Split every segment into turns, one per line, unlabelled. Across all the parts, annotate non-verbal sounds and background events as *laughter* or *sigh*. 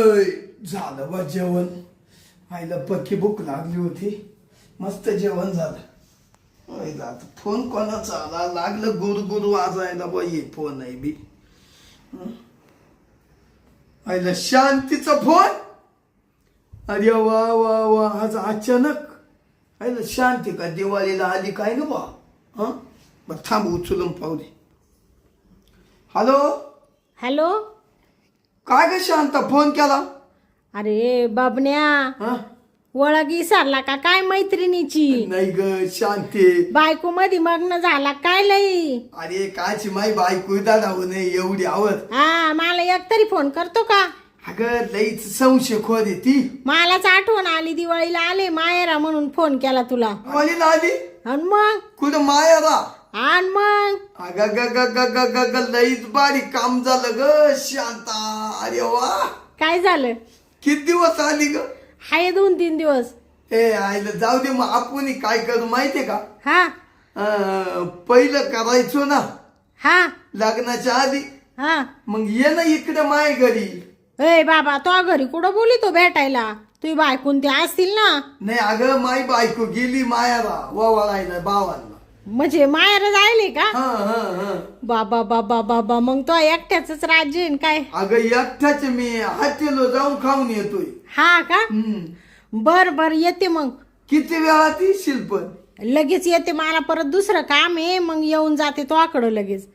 अय झालं बा जेवण. आईला पक्की भूक लागली होती. मस्त जेवण झालं. आईला आता फोन कोणाचा आला? लागलं गुरु गुरु वाजायला बा ये फोन आहे बी. आईला शांतीचा फोन? अरे वा वा वा आज अचानक. आईला शांती का? दिवाळीला आली काय ना बा? हं? बरं थांब उचलून पाहुले हॅलो?
हॅलो?
काय ग शांता? फोन केला?
अरे बाबण्या.
हं?
ओळख विसरला का? काय मैत्रिणीची?
नाही ग शांती.
बायको मध्ये मग्न झाला काय लई?
अरे काची माई बायको दादाव नाही एवढी आवड.
हा मला एक तरी फोन करतो का?
अगं लईच संशय आहे ती.
मलाच आठवण आली दिवाळीला आले मायरा म्हणून फोन केला तुला.
आली
आणि मग?
कुठं मायारा?
आणि मग.
अग ग ग ग ग ग ग लईच बारीक काम झालं ग शांता. अरे वा.
काय झालं?
किती दिवस आली ग?
हाय दोन तीन दिवस.
ए आईला जाऊ दे मग आपण काय करू माहितीये का?
हा.
अं, पहिलं करायचो ना
हा.
लग्नाच्या आधी.
हा.
मग ये ना इकडे माय घरी.
ए बाबा तो घरी कुठं बोली तो भेटायला? तुझी बायकून ते असतील ना?
नाही अगं माई बायको गेली मायाला ववाळायला बावांना
म्हणजे मायरा जायले का?
हा हा हा.
बाबा बाबा बाबा मग तो एकट्याच राज्य आहे न काय?
अगं एकटाच मी हॉटेल जाऊन खाऊन येतोय.
हा का?
हम्म.
बर बर येते मग.
किती वेळात येशील पण?
लगेच येते मला परत दुसरं काम आहे मग येऊन जाते तो आकडं लगेच.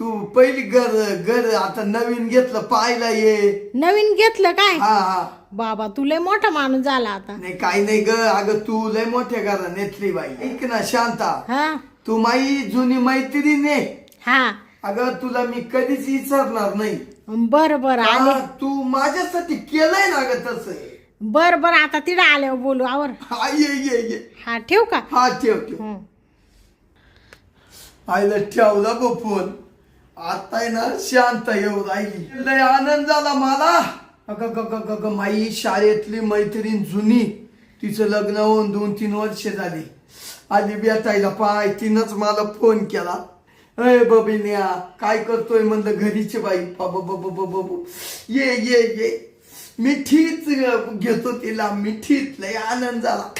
तू पहिली घर घर आता नवीन घेतलं पाहायला ये.
नवीन घेतलं काय?
हा हा.
बाबा तू लय मोठा माणूस झाला आता.
नाही काही नाही ग. अगं तू लय मोठ्या घरा नेतली बाई. ऐक ना शांता.
हा?
तू माई जुनी मैत्रीण आहे.
हा.
अगं तुला मी कधीच विचारणार नाही.
बर बर आले.
हा, तू माझ्यासाठी केलंय ना ग तसं.
बर बर आता तिला आल्यावर बोलू आवर.
हा ये ये ये.
हा ठेव का?
हा ठेव ठेव.
हं.
आईला ठेवला बघ फोन. आता आहे ना शांत येऊ राहिली. लय आनंद झाला मला. अगं ग ग ग ग माई शाळेतली मैत्रीण जुनी. तिचं लग्न होऊन दोन तीन वर्ष झाली. आधी बेतायला पाय तिनंच मला फोन केला. अय बबिन्या काय करतोय म्हणलं घरीची बाई? बाबा बाबा बाबा ये ये ये. मिठीच घेतो तिला मिठीत लय आनंद झाला.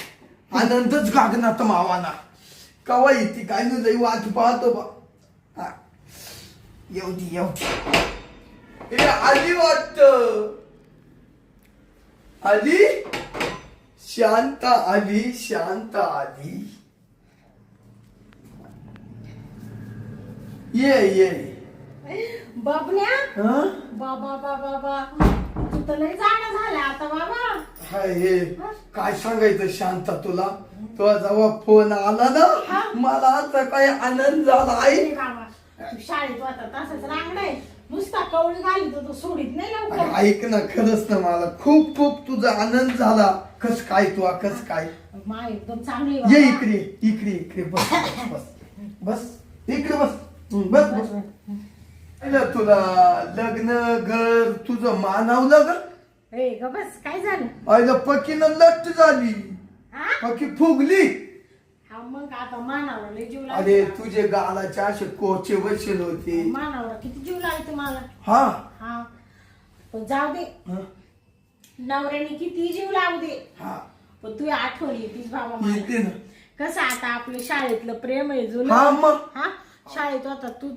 आनंदच गागनात मावाना. कवा येते काय नाही लई वाट पाहतो बा. हा. येऊ दे येऊ दे. आली वाटत. आली? शांत आली शांत आली. ये ये.
बाबण्या
हा?
बाबा बाबा बा तू तर लय जाणं झाला आता बाबा.
हाय हे. काय सांगायचं शांता तुला? तुला जेव्हा फोन आला ना मला आता काय आनंद झाला आहे
बाबा तू शाळेत होता तसंच रांगडय नुसता कवळी घाली तर तू सोडित नाही लवकर.
ऐक ना खरंच ना मला. खूप खूप तुझा आनंद झाला. कस काय तू कस काय?
मा एकदम चांगली
ये
बाबा.
इकडे इकडे इकडे. बस बस बस. इकडे बस हं, बस. बस अरे तुला लग्न घर तुझं मानवलं ग
ए ग बस काय झालं?
आईला पकीनं लट्ट झाली.
हा
पकी फुगली.
हा मग आता मानावर लय जीव
अरे तुझे गालाचे असे कोचे बसेल होते.
मानावर किती जीव
हा?
हा. पण जाऊ दे.
हं,
नवऱ्याने किती जीव लावू दे.
हा.
पण तू आठवण येतीस बाबा मला.
येते ना.
कसं आता आपलं शाळेतलं प्रेम आहे जुनं.
हा मग.
हा? शाळेत होता तू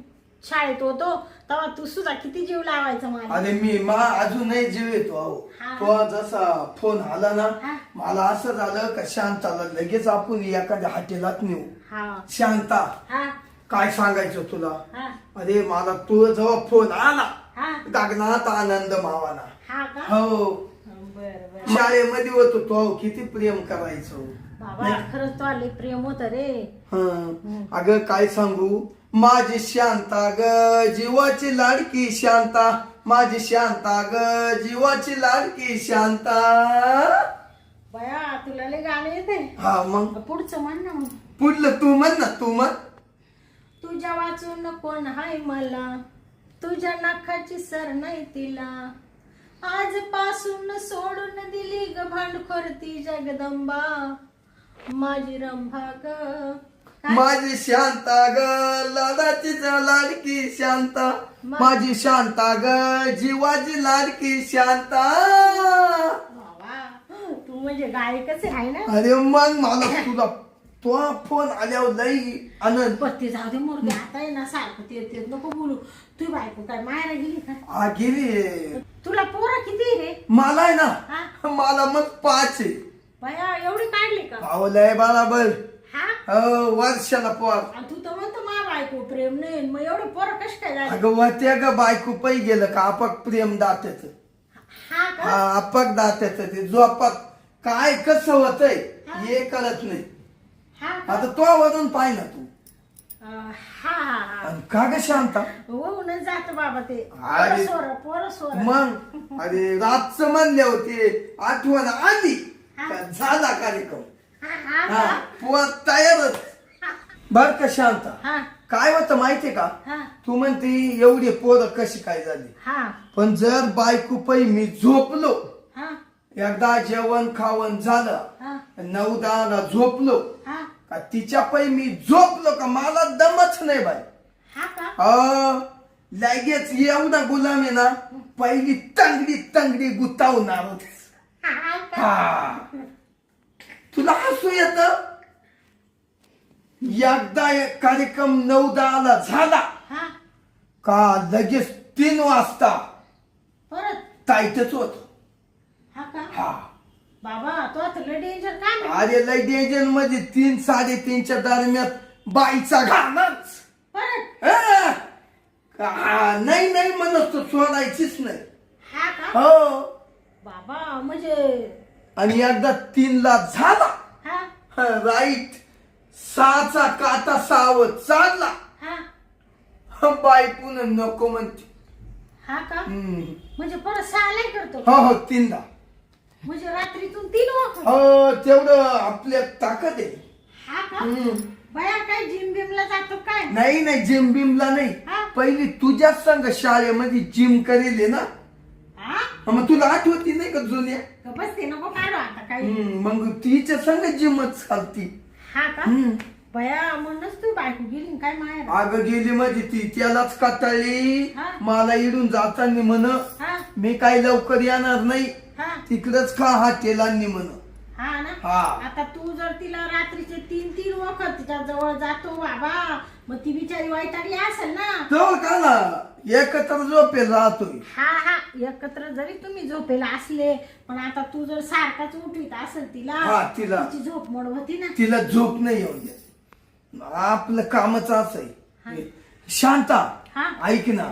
शाळेत होतो तेव्हा तू सुद्धा किती जीव लावायचा मला.
अरे मी मा अजूनही जीव येतो अहो.
हा.
तो जसा फोन आला ना
हा.
मला असं झालं का शांताला लगेच आपण एखाद्या हॉटेलात नेऊ.
हा.
शांता.
हा.
काय सांगायचं तुला?
हा.
अरे मला तू जेव्हा फोन आला
हा.
गगनात आनंद मावाना.
हा का?
हो.
बर बर.
शाळेमध्ये होतो तो. किती प्रेम करायचो.
बाबा खरंच तो आले प्रेम होत रे.
हं. अगं काय सांगू? माझी शांता ग जीवाची लाडकी शांता. माझी शांता ग जीवाची लाडकी शांता.
बया तुला लय गाणं येते
हा मग?
पुढचं म्हण ना मग.
पुढलं तू म्हण ना तू म्हण.
तुझ्या वाचून कोण हाय मला? तुझ्या नाकाची सर नाही तिला. आजपासून सोडून दिली ग भांडखोर ती जगदंबा. माझी रंभा ग.
माझी शांता ग. लाडाचीच लाडकी शांता? माझी शांता ग. जीवाची लाडकी शांता.
बाबा तू म्हणजे गायकच आहे ना?
अरे मग मला तुला तो फोन आल्यावर लई आनंद.
पत्ती जाऊ दे मोरते आता आहे ना सारखं ते ते नको बोलू. तू बायको काय मायला गेली का?
आ गेली.
तुला पोरं किती रे?
मला आहे ना मला मग पाच आहे.
बाया एवढी काढली का?
अहो लय बराबर
हा?
हो वर्षाला पोर.
आणि तू तर म्हणतो मा बायको प्रेम नाही मग एवढे पोरं कश काय झाले?
अगं वाट्या ग बायको पै गेलं का आपक प्रेम दात्याच.
हा का?
हा आपक दात्याच ते झोपाक काय कसं होतंय हे. कळत नाही.
हा का?
आता तो वरून पाय ना तू.
अं, हा हा हा.
आणि का ग शांता?
होऊनच जात बाबा ते.
अरे.
पोरं सोर पोरं सोर.
मग? अरे रातच म्हणले होते आठवण आली. झाला कार्यक्रम?
हा?
पोर तयारच बर का शांता? काय होतं माहितीये का? तू म्हणते एवढी पोरं कशी काय झाली?
हा.
पण जर बायको पै मी झोपलो
हा.
एकदा जेवण खावण झालं नऊ दहाला झोपलो
हा.
का तिच्या पै मी झोपलो का? मला दमच नाही बाई.
हा
लगेच एवढा गुलाम आहे ना पहिली तंगडी तंगडी गुतावणार होती.
हा.
तुला हसू येत? एकदा एक कार्यक्रम नऊ दहाला झाला.
हा.
का लगेच तीन वाजता?
परत?
ताईतच होत.
हा का?
हा.
बाबा तो आता लय डेंजर
अरे लय डेंजरमध्ये तीन साडेतीनच्या दरम्यान बाईचा घाणच.
परत?
अ, का- नाही नाही म्हणत तो सोडायचीच नाही.
हा का?
हो.
बाबा म्हणजे
आणि एकदा तीनला झाला.
हा?
हा, राईट. सहाचा काटा सावध चालला.
हा?
हा, पुन्हा नको म्हणते.
हा का?
हम्म.
म्हणजे परत सहालाय करतो
हो हो तीनदा
म्हणजे रात्रीतून तीन वाजता
हो तेवढं आपल्या ताकद आहे.
हा का?
हम्म.
बया काय जिम बिमला जातो काय?
नाही नाही जिम बिमला नाही? पहिली तुझ्याच संग शाळेमध्ये जिम करेल ना?
हा
मग तुला आठवती नाही का जुन्या?
का बस ते नको काढू आता काही.
हम्म, मग तिच्या संग जिमच चालती.
हा का?
हम्म.
बया म्हणूनच तू बायको गेली काय माहेर
अगं गेली म्हणजे ती त्यालाच कातळली
हा?
मला इडून जाताना म्हण
हा.
मी काही लवकर येणार नाही.
हा.
तिकडच खा हा तेलांनी म्हण.
हा ना?
हा.
आता तू जर तिला रात्रीचे तीन तीन वखत तिच्या जवळ जातो बाबा मग ती बिचारी वैतागली असेल ना?
एकत्र झोपेल राहतोय
हा हा एकत्र जरी तुम्ही झोपेला असले पण आता तू जर सारखाच उठवीत असेल तिला
हा, तिला.
तिची झोप मोड होती ना?
तिला झोप नाही येऊन देत. आपलं कामच असं आहे. शांता
हा.
ऐक ना.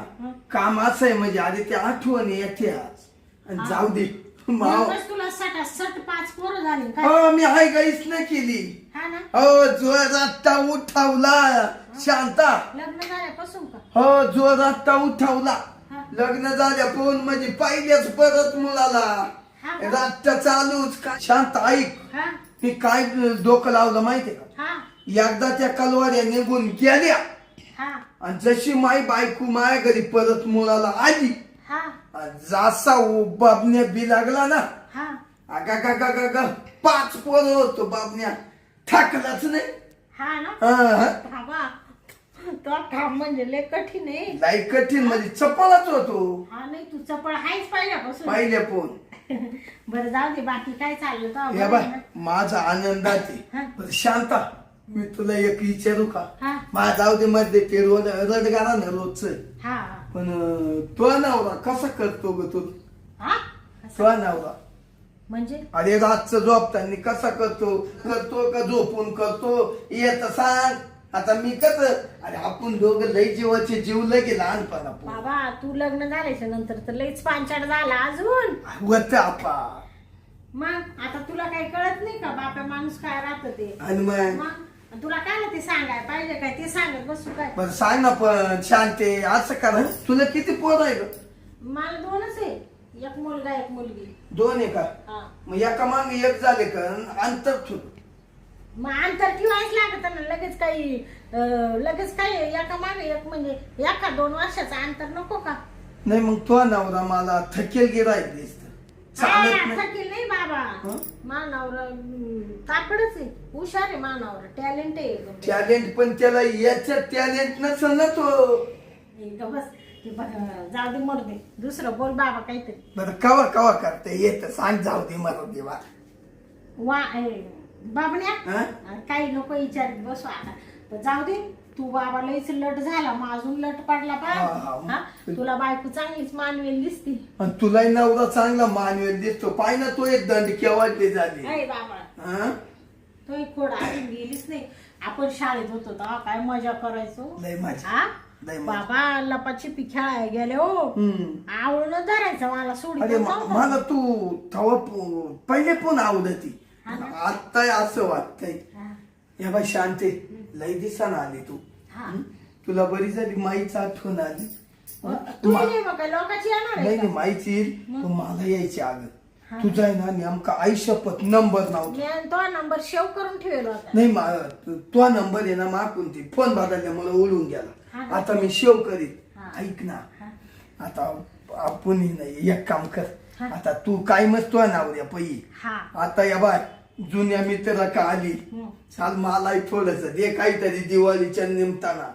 काम असं आहे म्हणजे आधी ते आठवण येते आज आणि जाऊ दे. माव.
म्हणूनच तुला सट सट पाच पोरं झाली काय?
हो मी हाय गाईच नाही केली.
हा ना?
हो जोरात उठावला. शांता.
लग्न झाल्यापासून का?
हो जोरात उठावला.
हा.
लग्न झाल्या फोन म्हणजे पाहिलेच परत मुलाला.
हा का?
रात चालूच का? शांत ऐक.
हा.
मी काय डोकं लावलं माहितीये का?
हा.
एकदा त्या कलवाऱ्या निघून गेल्या.
हा.
आणि जशी माई बायको माया घरी परत मुलाला आली
हा.
जासा बाबण्या बी लागला ना.
हा.
अगा गा गा गा गा पाच पोरं होतो बाबण्या. ठाकलाच नाही.
हा ना?
हा, हा.
तो काम म्हणजे लय कठीण आहे.
कठीण म्हणजे चपलाच होतो.
हा नाही तू चपळ हायच पहिल्यापासून.
पहिले फोन
बरं जाऊ दे बाकी काय चाललं बरं आहे ना?
माझा आनंदात आहे.
हा.
बरं, शांता मी तुला एक विचारू का?
हा.
माझा जाऊ दे मध्ये ते रोज रडगारा ना रोजच.
हा.
पण तो नवरा कसा करतो ग तू?
हा?
तो नवरा.
म्हणजे?
अरे रातचं झोपताना कसा करतो? करतो का झोपून करतो? येत सांग. आता मी कस? अरे आपण दोघं लय जीवाचे जीव लगे लहानपणा
बाबा तू लग्न झाल्याच्यानंतर तर लईच पांचाड झाला अजून.
होत आपा
मग आता तुला काही कळत नाही का? बापा माणूस काय राहत ते?
आणि मग?
मग? तुला काय ते सांगाय? पाहिजे काय? ते सांगत बसू काय?
बरं सांग ना पण शांते असं करा. तुला किती पोर आहे ग?
मला दोनच आहे. एक मुलगा एक मुलगी.
दोन आहे का?
हा.
मग एका मागे एक झाले का? अंतर ठेव.
मग अंतर ठेवायच लागत ना. लगेच काही अं, लगेच काही एका मागे एक म्हणजे एका दोन वर्षाचं अंतर नको का?
नाही मग तो नवरा मला थकेल गिरायक दिसत चालत नाही
थकील नाही बाबा? मानावर आहे. हुशार आहे मानावर. टॅलेंट आहे एकदम.
टॅलेंट पण त्याला याच्यात टॅलेंट नसल ना तो.
बस. ते बघ, जाऊ दे मरू दे. दुसरं बोल बाबा काहीतरी.
बरं कवा कवा करते? येत सांग जाऊ दे मला देवा
वा. ए, बाबण्या.
हं?
काही नको विचारित बसू आता. पण जाऊ दे. तू बाबा लईच लट झाला मग अजून लट पडला
हा, हा.
पाय तुला बायको चांगलीच मानवेल दिसती.
आणि तुलाही नवरा चांगला मानवेल दिसतो. पाय ना तो एक दंड केव्हाडली झाली?
बाबा.
हं?
तो एक खोड अजून गेलीच नाही. आपण शाळेत होतो तेव्हा काय मजा करायचो?
लय माझी
हा?
लय मजा.
बाबा लपाची खेळायला गेले हो.
हम्म.
आवडून धरायचं मला सोडी
म- मला तू पो- पहिले पण आवडती? आत्ता असं वाटतंय. या बाई शांते लय दिसाना आली तू. हं? तुला बरी झाली माईच आठवण आली.
तू
मा-
नाही मग काय लोकांची येणार आहे
नाही
का?
नाही माहिती येईल पण मला यायची
हा.
अगं तुझा आहे ना नेमका आयुष्यपत नंबर नव्हता
मी आणि तो नंबर सेव्ह करून ठेवला होता
नाही मा- तो नंबर आहे ना मागून ती फोन बदलल्यामुळे गेला.
हा.
आता मी शेव करीत
हा.
ऐक ना.
हा.
आता आपण ही नाही एक काम कर.
हा.
आता तू काय मस्त तुझ्या नावऱ्या पै.
हा.
आता या बाय. जुन्या मित्र का आली?
हं.
चाल मलाही थोडस दे काहीतरी दिवाळीच्या निमताना.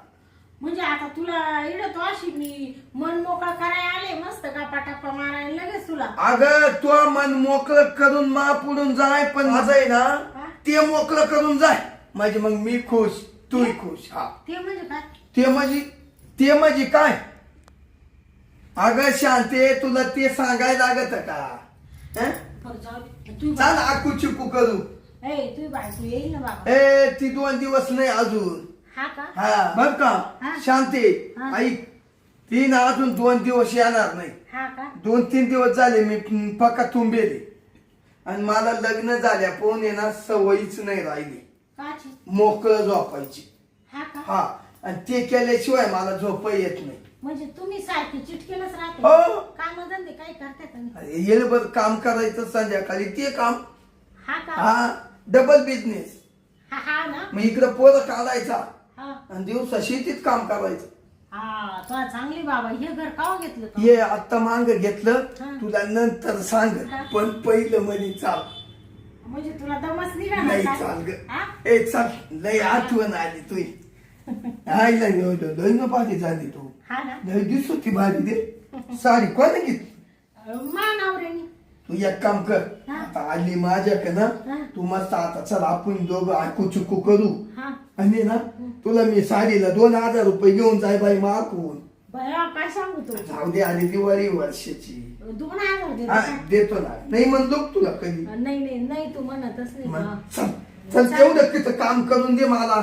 म्हणजे आता तुला इडत अशी मी मन मोकळं करायला आले मस्त गप्पा टप्पा मारायला लगेच तुला.
अगं तू मन मोकळं करून मा पुढून जाय पण माझं आहे ना? ते मोकळं करून जाय. म्हणजे मग मी खुश तूही खुश हा.
ते म्हणजे काय?
ते म्हणजे ते म्हणजे काय? अगं शांते तुला ते सांगायला लागत का? हं?
बरं, जाऊ दे. तू
चाल आकू चिकू करू
ए तू बायको येईल ना बाबा
ए ती दोन दिवस नाही अजून
हा का
हा बर का
हा.
शांती
हा.
ऐक ती ना अजून दोन दिवस येणार नाही
हा का
दोन तीन दिवस झाले मी पक्का तुंबेले आणि मला लग्न झाल्या पण ना सवयीच नाही राहिली
काची
मोकळं झोपायची
हा का
हा आणि ते केल्याशिवाय मला झोप येत नाही
म्हणजे तुम्ही सारखी चिटकेलच राहते.
हो.
काम धंदे काही करते का नाही?
अरे येळभर काम करायचं संध्याकाळी ते काम.
हा का?
हा डबल बिझनेस
हा हा ना?
मग इकडं पोरं काढायचा.
हा.
आणि दिवसा शेतीत काम करायचं.
हा तुला चांगली बाबा हे घर काव घेतलं तू?
ये आता मांग घेतलं
हा.
तुला नंतर सांग
हा.
पण पहिलं म्हणे चाल.
म्हणजे तुला दमच निघा
नाही चाल ग. ए चाल. लय आठवण आली तुझी. *laughs* आईला लय न भारी झाली तू.
हा ना
लय दिसत होती भारी दे साडी कोणी घेतली तू एक काम कर
हा.
आता आली माझ्याकडे ना
हा.
तू मस्त आता चल आपण दोघं आकू चुकू करू
हा
आणि ना तुला मी साडीला दोन हजार रुपये घेऊन जाय बाई माकून
बया काय सांगू तू
जाऊ दे आली दिवाळी वर्षाची
दोन हजार देतो
हा ना नाही म्हणलो का तुला कधी
नाही नाही नाही तू म्हणतच नाही
मग? चल चल तेवढं तिथं काम करून दे मला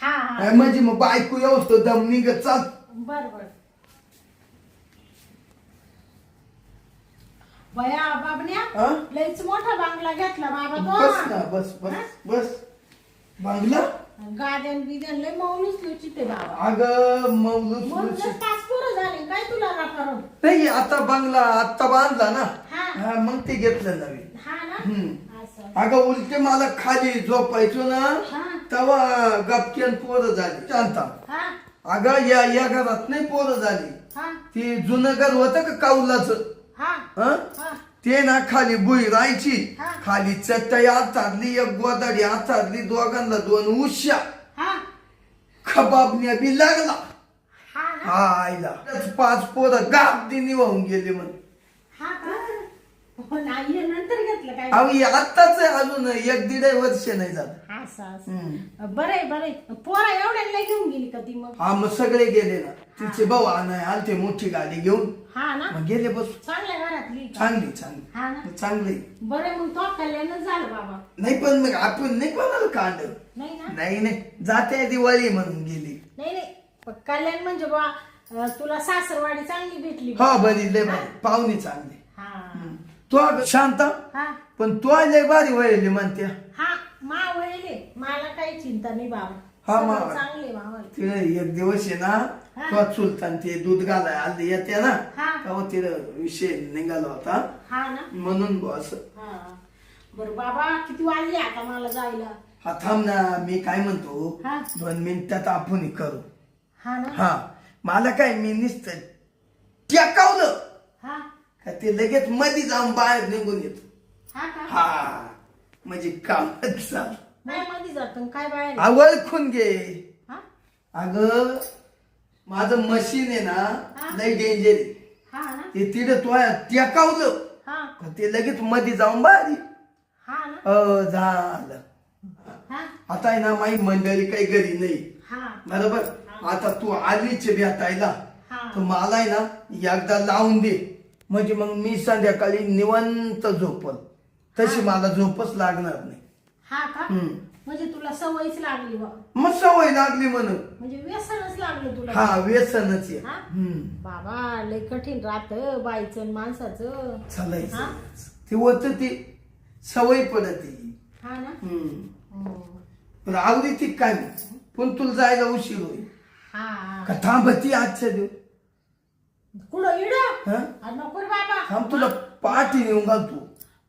हा हा
हा, म्हणजे मग बायको तर दम निघत चाल
बर बर. बया बाबण्या
हा?
लईच मोठा बांगला घेतला बाबा
बस
तो
ना बस बस बस. बांगला?
गाद्यान बिद्यान लय मौलूच लुचिते बाबा.
अग मौलूद
म्हणूनच पाच पोरं झाले काय तुला राखा
नाही आता बांगला आता बांधला ना.
हा.
हा मग ते घेतलं नवीन.
हा ना?
हम्म.
असं.
अगं उलटे मला खाली झोपायचो ना
हा.
तेव्हा गपक्यान पोरं झाली. शांता अगं या या घरात नाही पोरं झाली.
हा?
ती जुनं घर होतं का काऊलाचं?
हा.
हं?
हा.
ते ना खाली बुई राहायची.
हा.
खाली चटई आथारली एक गोदाडी आथारली दोघांना दोन उश्या.
हा.
खबाबण्या बी लागला.
हा ना?
हा आईला. त्याच पाच पोरं गाप दिनी वाहून गेली म्हण.
हा का? हो हे नंतर घेतलं काय?
अहो हे आत्ताच आहे अजून. एक दीड वर्ष नाही झालं.
असं असं
हम्म.
बरंय बरंय पोरा एवढ्या घेऊन गेली का ती मग?
हा मग सगळे गेले ना. तिचे भाऊ आणाय आलते मोठी गाडी घेऊन.
हा ना?
मग गेले बस.
चांगल्या घरातली का?
चांगली चांगली.
हा ना?
चांगली.
बरं मग तो कल्याणच झालं बाबा.
नाही पण मग आपण नाही कोणाला कांड.
नाही ना?
नाही नाही. जाते दिवाळी म्हणून गेली.
नाही नाही. कल्याण म्हणजे बा अं, तुला सासरवाडी चांगली भेटली
हा बरी लय भारी. पाहुणे चांगले.
हा.
तू शांत.
हा.
पण तू लय भारी वळली म्हणते.
हा. मला काही चिंता नाही बाबा.
हा,
सगळं
मा-
चांगले मावळ.
तिला एक दिवस आहे ना. तो चुलतान ते दूध घालाय आले येते ना
हा.
तेव्हा तिला विषय निघाला होता.
हा ना.
म्हणून बस
हा. बरं बाबा किती वाजले आता मला जायला?
हा थांब ना मी काय म्हणतो
हा.
दोन मिनिटात आपण हे करू.
हा ना.
हा. मला काय मी नुसतं टेकावलं.
हा.
ते लगेच मध्ये जाऊन बाहेर निघून येतो.
हा का?
हा. म्हणजे कामच चाल
नाही मध्ये जातो. काय बाहेर
आवळखून घे.
हा?
अग माझं मशीन आहे ना. लय डेंजर आहे.
हा ना?
ते तिथं तो टेकावलं.
हा.
का ते लगेच मध्ये जाऊन.
हा ना?
अ झालं.
हा?
आता आहे ना माझी मंडळी काही घरी नाही.
हा.
बरोबर? आता तू आलीच भेटायला
हा.
तर मला आहे ना एकदा लावून दे. म्हणजे मग मी संध्याकाळी निवंत झोपल. तशी मला झोपच लागणार नाही.
हा का?
हम्म.
म्हणजे तुला सवयच लागली बा.
मग सवय लागली म्हणून.
म्हणजे व्यसनच लागलं तुला.
हा व्यसनच आहे.
हा?
हम्म.
बाबा लय कठीण राहत बाईचं आणि माणसाचं. हा?
चालायचं ते होत ती. सवय पडते
हा ना?
हम्म.
हम्म.
पण आवडी ती काय नाही. पण तुला जायला उशीर होईल.
हा.
का थांबती आजच्या दिवस?
कुठं इड?
हा?
नको रे बाबा.
थांब तुला पाठी नेऊन घालतो.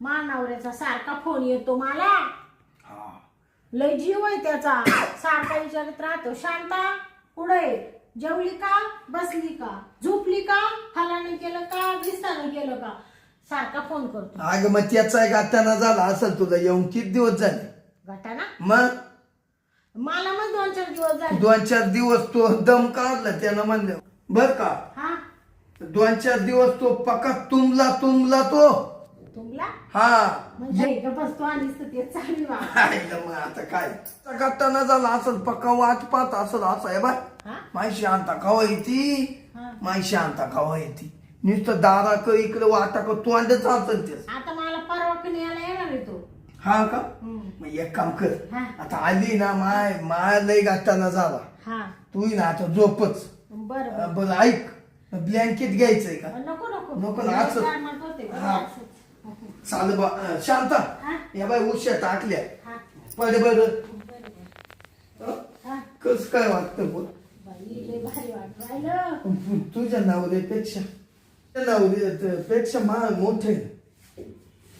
नवऱ्याचा सारखा फोन येतो मला.
हा.
लय जीव आहे त्याचा. सारखा विचारत राहतो शांता कुठे जेवली का? बसली का? झोपली का? फलाने केलं का? विस्ताने केलं का? सारखा फोन करतो.
अगं मग त्याचा एक आत्याना झाला असेल तुला येऊन किती दिवस झाले?
गटाना?
मग?
मला मग दोन चार दिवस झाले.
दोन चार दिवस तो दम काढला त्यानं म्हणलं. बर का?
हा.
दोन चार दिवस तो पका तुंबला तुंबला तो. हा.
म्हणजे का बसतो आणि ते चालू बाबा
आईला मग आता काय? गट्टाना झाला असेल पक्का वाट पाहत असेल असं आहे बा
हा?
माय शांता खावा येते
हा.
माय शांता खावा येते नुसतं दारा क इकडे तोंडच ते.
आता मला परवा कणी यायला येणार आहे तो.
हा का?
हम्म.
मग एक काम कर.
हा.
आता आली ना माय माय लय गाताना झाला.
हा.
तू ना आता झोपच.
बरं
अं, बरं ऐक. ब्लँकेट घ्यायचंय का?
नको नको.
नको ना, असं.
होते.
हा. चाल बा शांता. या बाय उश्या टाकल्या
हा.
बर. कस काय वाटतं बोल? तुझ्या नवऱ्यापेक्षा. तुझ्या नवऱ्यापेक्षा मा मोठे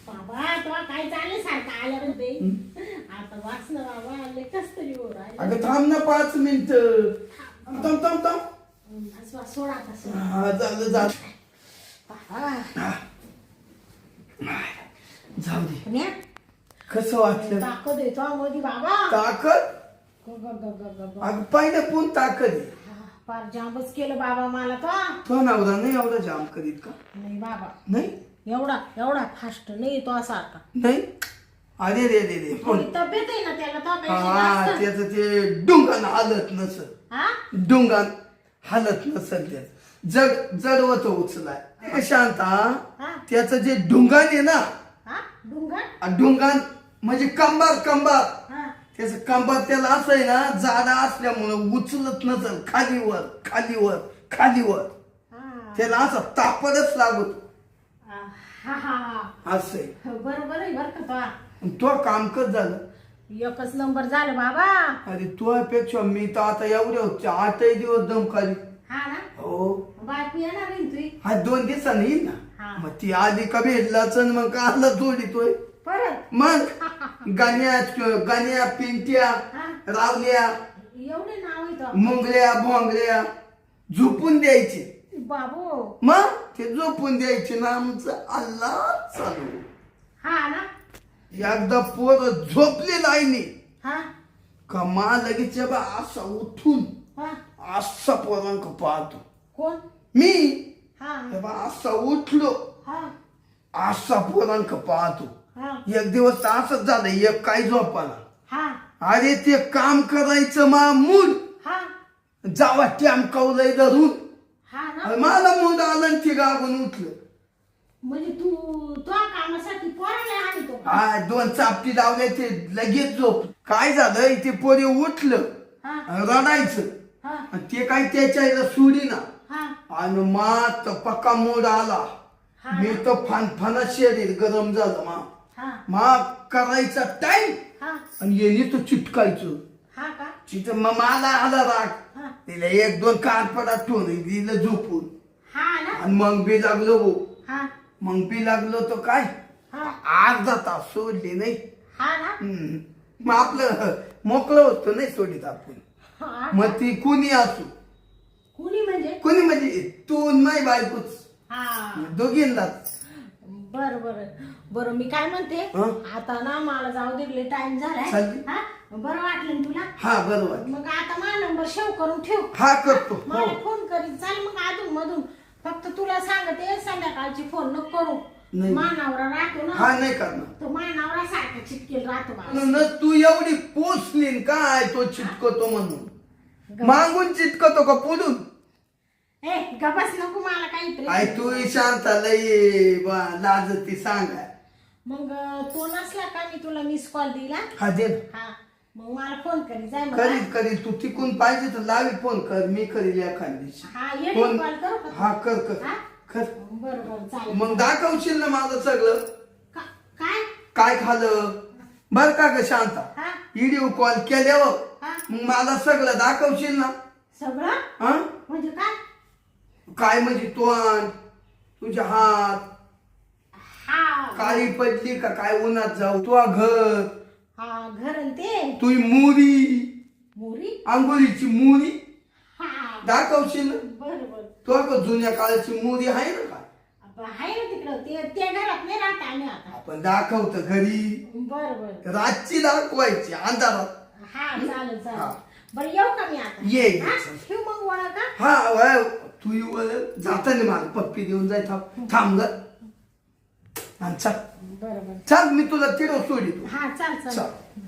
बाबा तो काय चालेल सारखं आलं आता बाबा कस तरी
अगं थांब ना पाच मिनिट. थांब थांब थांब
सोडा
हा झालं झालं.
बाबा
जाऊ दे
पुण्या
कसं वाटलं?
ताकद येतो मोदी बाबा.
ताकद?
ग, ग, ग, ग, ग, ग.
अगं कोण ताकद आहे?
फार जामच केलं बाबा मला तो
तो नवरा नाही एवढा जाम करीत का?
नाही बाबा.
नाही?
एवढा एवढा फास्ट नाही तो सारखा
नाही? अरे रे रे रे पण
थोडी तब्येत आहे ना त्याला तो पेक्षा
हा
जास्त.
त्याच ते डुंगान हालत नसत
हा?
डुंगान हालत नसल त्याच. जड जडवत उचलाय. ए, शांता
हा.
त्याचं जे डुंगान आहे ना डुंगान म्हणजे कंबार कंबार.
हा.
त्याचं कंबार त्याला असं आहे ना जाडा असल्यामुळं उचलत नसल खालीवर खालीवर खालीवर.
हा.
त्याला असं तापडच लागत.
हा हा हा.
असं
बरोबर आहे बरं का
तो काम कच झालं?
एकच नंबर झालं बाबा.
अरे तुझ्यापेक्षा मी तर आता एवढ्या होते. आठही दिवस दम खाली
हा ना?
हो.
बायको येणार आहे ना तुझी?
हा दोन दिवसांनी येईल ना. मग ती आधी का भेटलाच आणि मग काला जोडीतोय
परत?
मग *laughs* गाण्या गाण्या पिंट्या रावल्या
एवढे नाव
मुंगल्या भोंगल्या झोपून द्यायचे.
बाबू.
मग ते झोपून द्यायचे ना आमचं अल्ला चालू.
हा ना.
एकदा पोर झोपले लाईनी.
हा.
का मा लगेच बा असा उठून
हा.
असा पोरांक पाहतो.
कोण?
मी
हा.
तेव्हा असा उठलो.
हा.
असा पोरांक पाहतो.
हा.
एक दिवस तर असंच झालं एक काय झोपाला.
हा.
अरे ते काम करायचं मा मूड
हा.
जावा टॅम कवलय धरून.
हा ना.
मला मूड आलं आणि ते गागून उठलं.
म्हणजे तू तो कामासाठी पोराला आणतो
हा दोन चापटी लावले ते लगेच झोप. काय झालं ते पोरे उठलं.
हा.
रडायचं.
हा.
आणि ते काय त्याच्या सुडी ना आणि मात पक्का मूड आला. मी तर फानफाना शरीर गरम झालं मा. मा करायचा टाइम आणि येणे तो चिटकायचं. तिथं मग मला आला राग. तिला एक दोन कानपडा ठेवून दिलं झोपून. आणि मग बी लागलो हो. मग बी लागलो तो काय? अर्धा तास सोडली नाही. मग आपलं मोकळं होतं नाही सोडीत आपण. मग ती कुणी असू.
कुणी म्हणजे?
कुणी म्हणजे? तू नाही बायकोच.
हा.
दोघींनाच.
बर बर. बर मी काय म्हणते?
हं?
आता ना मला जाऊ दे टाइम झालाय. हा? बरं वाटलं ना तुला?
हा बरोबर
मग आता माझा नंबर सेव्ह करून ठेव.
हा करतो. हो?
मला फोन करीत चाल मग अधून मधून. फक्त तुला सांगते संध्याकाळची फोन नको करू.
नाही.
मानावरा राहतो ना.
हा नाही करणार.
तो मानावरा सारखा चिटकेल राहतो मला
म्हणून तू एवढी पोचली न काय? तो चिटकतो म्हणून. मागून चिटकतो का पुढून?
ए गबस नको मला काहीतरी
आय तू शांत लई बा लाजती सांगाय
मग तो नसला का मी तुला मिस कॉल दिला?
हा दे ना.
हा. मग मला फोन करी जाय
करील तू तिकून पाहिजे तर लावी फोन कर. मी करील एखाद दिवशी
हा
फोन
कॉल करू का
हा कर कर.
हा?
कर.
बरं बरं चालेल.
मग दाखवशील ना माझं सगळं?
का- काय?
काय खाल्लं? बर का ग शांता?
हा?
व्हिडिओ कॉल केल्यावर
हा?
मग मला सगळं दाखवशील ना.
सगळं?
हा?
म्हणजे काय?
काय म्हणजे तोंड तुझे हात.
हा.
काळी पडली का काय उन्हात जाऊ? तुझा घर.
हा घर आणि ते?
तुझी मुरी.
मोरी?
आंघोळीची मुरी.
हा.
दाखवशील ना.
बरं बरं.
तो का जुन्या काळाची मुरी आहे ना का
अब आहे ना तिकडं. ते ते घरात नाही राहत आम्ही आता.
आपण दाखवतो घरी.
बरं बरं.
रातची दाखवायची अंधारात.
हा चालेल
हा.
चालेल बरं येऊ का मी आता?
ये, ये,
हा? मग वळा का
हा तू येऊ जाताना मला पप्पी देऊन जाय थांब. थांब ग. आणि चल.
बरं बरं.
चल मी तुला तिडो सोडितो.
हा चाल चाल.
चल.